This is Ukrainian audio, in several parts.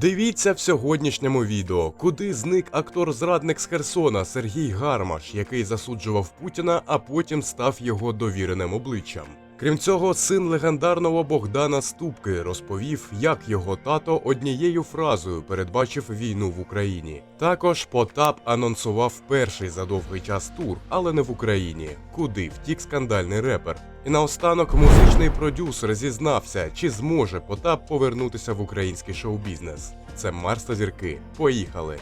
Дивіться в сьогоднішньому відео, куди зник актор-зрадник з Херсона Сергій Гармаш, який засуджував Путіна, а потім став його довіреним обличчям. Крім цього, син легендарного Богдана Ступки розповів, як його тато однією фразою передбачив війну в Україні. Також Потап анонсував перший за довгий час тур, але не в Україні, куди втік скандальний репер. І наостанок музичний продюсер зізнався, чи зможе Потап повернутися в український шоу-бізнес. Це Марс та зірки. Поїхали!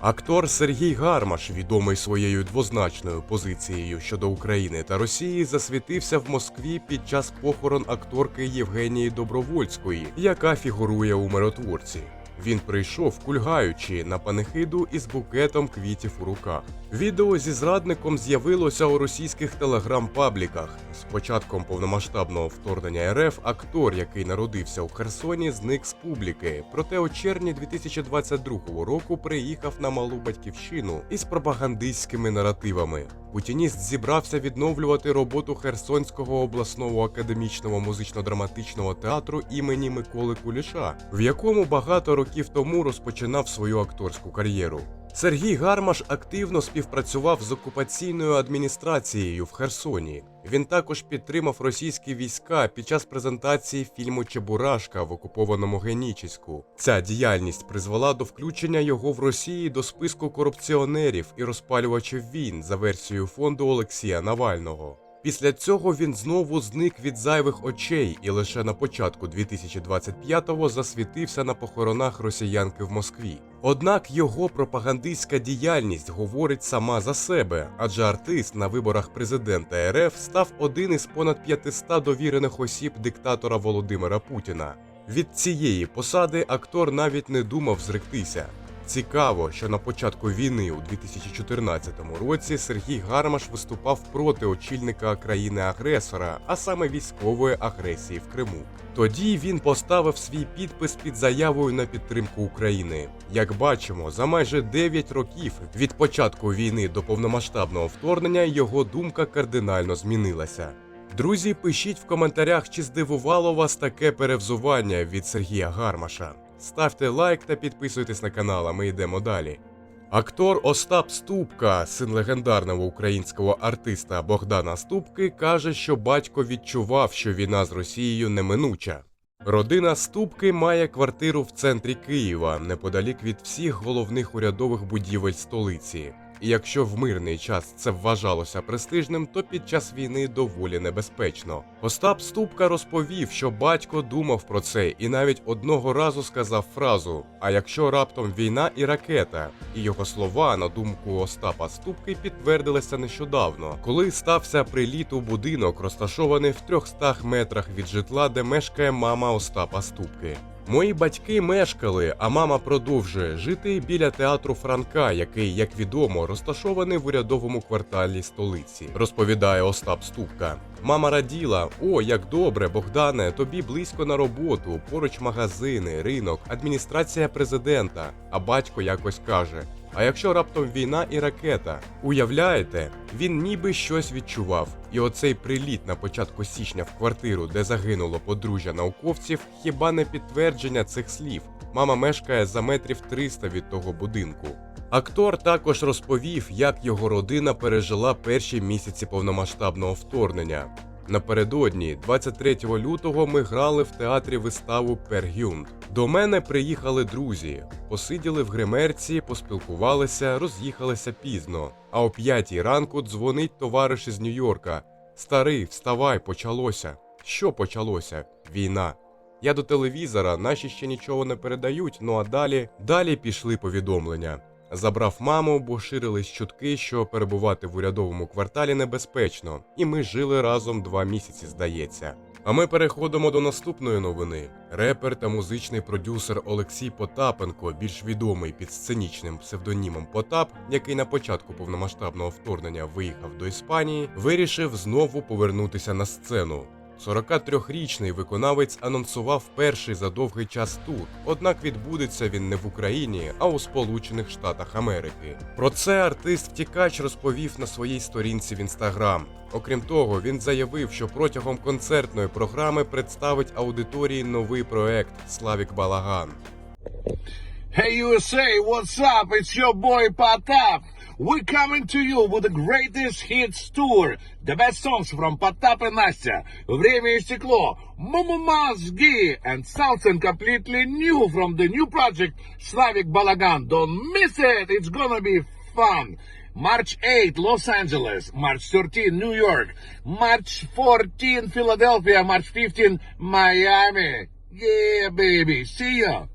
Актор Сергій Гармаш, відомий своєю двозначною позицією щодо України та Росії, засвітився в Москві під час похорон акторки Євгенії Добровольської, яка фігурує у миротворці. Він прийшов, кульгаючи на панихиду із букетом квітів у руках. Відео зі зрадником з'явилося у російських телеграм-пабліках. З початком повномасштабного вторгнення РФ актор, який народився у Херсоні, зник з публіки. Проте у червні 2022 року приїхав на малу батьківщину із пропагандистськими наративами. Путініст зібрався відновлювати роботу Херсонського обласного академічного музично-драматичного театру імені Миколи Куліша, в якому багато років тому розпочинав свою акторську кар'єру. Сергій Гармаш активно співпрацював з окупаційною адміністрацією в Херсоні. Він також підтримав російські війська під час презентації фільму Чебурашка в окупованому Генічеську. Ця діяльність призвела до включення його в Росії до списку корупціонерів і розпалювачів війн за версією фонду Олексія Навального. Після цього він знову зник від зайвих очей і лише на початку 2025-го засвітився на похоронах росіянки в Москві. Однак його пропагандистська діяльність говорить сама за себе, адже артист на виборах президента РФ став один із понад 500 довірених осіб диктатора Володимира Путіна. Від цієї посади актор навіть не думав зректися. Цікаво, що на початку війни у 2014 році Сергій Гармаш виступав проти очільника країни-агресора, а саме військової агресії в Криму. Тоді він поставив свій підпис під заявою на підтримку України. Як бачимо, за майже 9 років від початку війни до повномасштабного вторгнення його думка кардинально змінилася. Друзі, пишіть в коментарях, чи здивувало вас таке перевзування від Сергія Гармаша. Ставте лайк та підписуйтесь на канал, а ми йдемо далі. Актор Остап Ступка, син легендарного українського артиста Богдана Ступки, каже, що батько відчував, що війна з Росією неминуча. Родина Ступки має квартиру в центрі Києва, неподалік від всіх головних урядових будівель столиці. І якщо в мирний час це вважалося престижним, то під час війни доволі небезпечно. Остап Ступка розповів, що батько думав про це і навіть одного разу сказав фразу: А якщо раптом війна і ракета, і його слова, на думку Остапа Ступки, підтвердилися нещодавно, коли стався приліт у будинок, розташований в 300 метрах від житла, де мешкає мама Остапа Ступки. Мої батьки мешкали, а мама продовжує жити біля театру Франка, який, як відомо, розташований в урядовому кварталі столиці. Розповідає Остап Ступка. Мама раділа: о, як добре, Богдане, тобі близько на роботу, поруч магазини, ринок, адміністрація президента. А батько якось каже: А якщо раптом війна і ракета? Уявляєте, він ніби щось відчував. І оцей приліт на початку січня в квартиру, де загинуло подружжя науковців, хіба не підтвердження цих слів. Мама мешкає за метрів 300 від того будинку. Актор також розповів, як його родина пережила перші місяці повномасштабного вторгнення. Напередодні, 23 лютого, ми грали в театрі виставу Пергюнд. До мене приїхали друзі, посиділи в гримерці, поспілкувалися, роз'їхалися пізно. А о п'ятій ранку дзвонить товариш із Нью-Йорка. Старий, вставай, почалося. Що почалося? Війна. Я до телевізора, наші ще нічого не передають. Ну а далі далі пішли повідомлення. Забрав маму, бо ширились чутки, що перебувати в урядовому кварталі небезпечно, і ми жили разом два місяці, здається. А ми переходимо до наступної новини. Репер та музичний продюсер Олексій Потапенко, більш відомий під сценічним псевдонімом Потап, який на початку повномасштабного вторгнення виїхав до Іспанії, вирішив знову повернутися на сцену. 43-річний виконавець анонсував перший за довгий час тур, однак відбудеться він не в Україні, а у Сполучених Штатах Америки. Про це артист втікач розповів на своїй сторінці в інстаграм. Окрім того, він заявив, що протягом концертної програми представить аудиторії новий проект Славік Балаган. Hey USA, what's up? It's your boy Patap. We're coming to you with the greatest hits tour. The best songs from Patap and Nastya. Время и стекло. Мама Мозги. And something completely new from the new project Slavik Balagan. Don't miss it. It's gonna be fun. March 8, Los Angeles. March 13, New York. March 14, Philadelphia. March 15, Miami. Yeah, baby. See ya.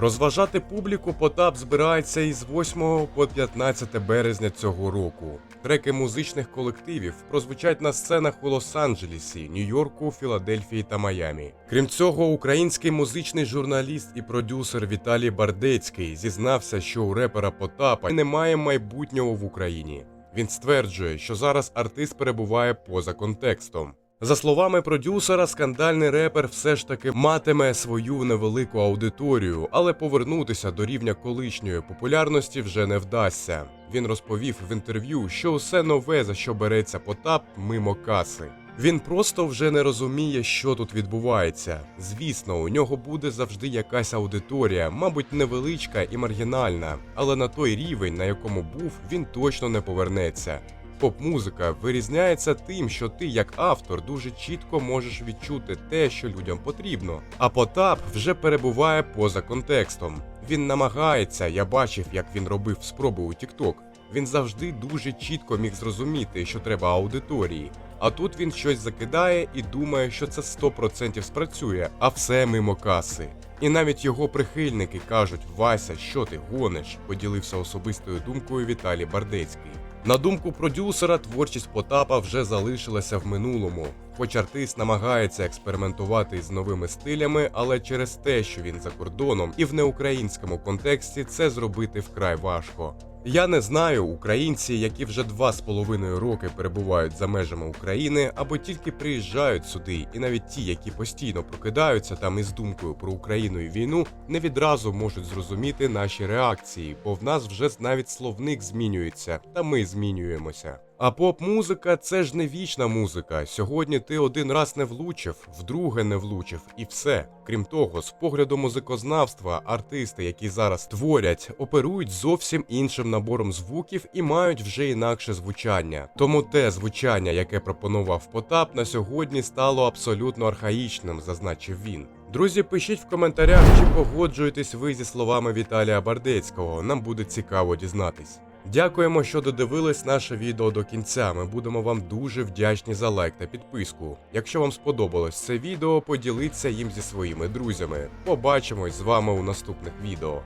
Розважати публіку Потап збирається із 8 по 15 березня цього року. Треки музичних колективів прозвучать на сценах у Лос-Анджелесі, Нью-Йорку, Філадельфії та Майамі. Крім цього, український музичний журналіст і продюсер Віталій Бардецький зізнався, що у репера Потапа немає майбутнього в Україні. Він стверджує, що зараз артист перебуває поза контекстом. За словами продюсера, скандальний репер все ж таки матиме свою невелику аудиторію, але повернутися до рівня колишньої популярності вже не вдасться. Він розповів в інтерв'ю, що усе нове, за що береться Потап, мимо каси. Він просто вже не розуміє, що тут відбувається. Звісно, у нього буде завжди якась аудиторія, мабуть, невеличка і маргінальна, але на той рівень, на якому був, він точно не повернеться. Поп-музика вирізняється тим, що ти, як автор, дуже чітко можеш відчути те, що людям потрібно. А Потап вже перебуває поза контекстом. Він намагається, я бачив, як він робив спроби у TikTok. Він завжди дуже чітко міг зрозуміти, що треба аудиторії. А тут він щось закидає і думає, що це 100% спрацює, а все мимо каси. І навіть його прихильники кажуть: Вася, що ти гониш? поділився особистою думкою Віталій Бардецький. На думку продюсера, творчість Потапа вже залишилася в минулому. Хоч артист намагається експериментувати з новими стилями, але через те, що він за кордоном і в неукраїнському контексті це зробити вкрай важко. Я не знаю українці, які вже два з половиною роки перебувають за межами України або тільки приїжджають сюди, і навіть ті, які постійно прокидаються там із думкою про Україну і війну, не відразу можуть зрозуміти наші реакції, бо в нас вже навіть словник змінюється, та ми змінюємося. А поп-музика це ж не вічна музика. Сьогодні ти один раз не влучив, вдруге не влучив, і все. Крім того, з погляду музикознавства, артисти, які зараз творять, оперують зовсім іншим набором звуків і мають вже інакше звучання. Тому те звучання, яке пропонував Потап, на сьогодні стало абсолютно архаїчним, зазначив він. Друзі, пишіть в коментарях, чи погоджуєтесь ви зі словами Віталія Бардецького. Нам буде цікаво дізнатись. Дякуємо, що додивились наше відео до кінця. Ми будемо вам дуже вдячні за лайк та підписку. Якщо вам сподобалось це відео, поділіться їм зі своїми друзями. Побачимось з вами у наступних відео.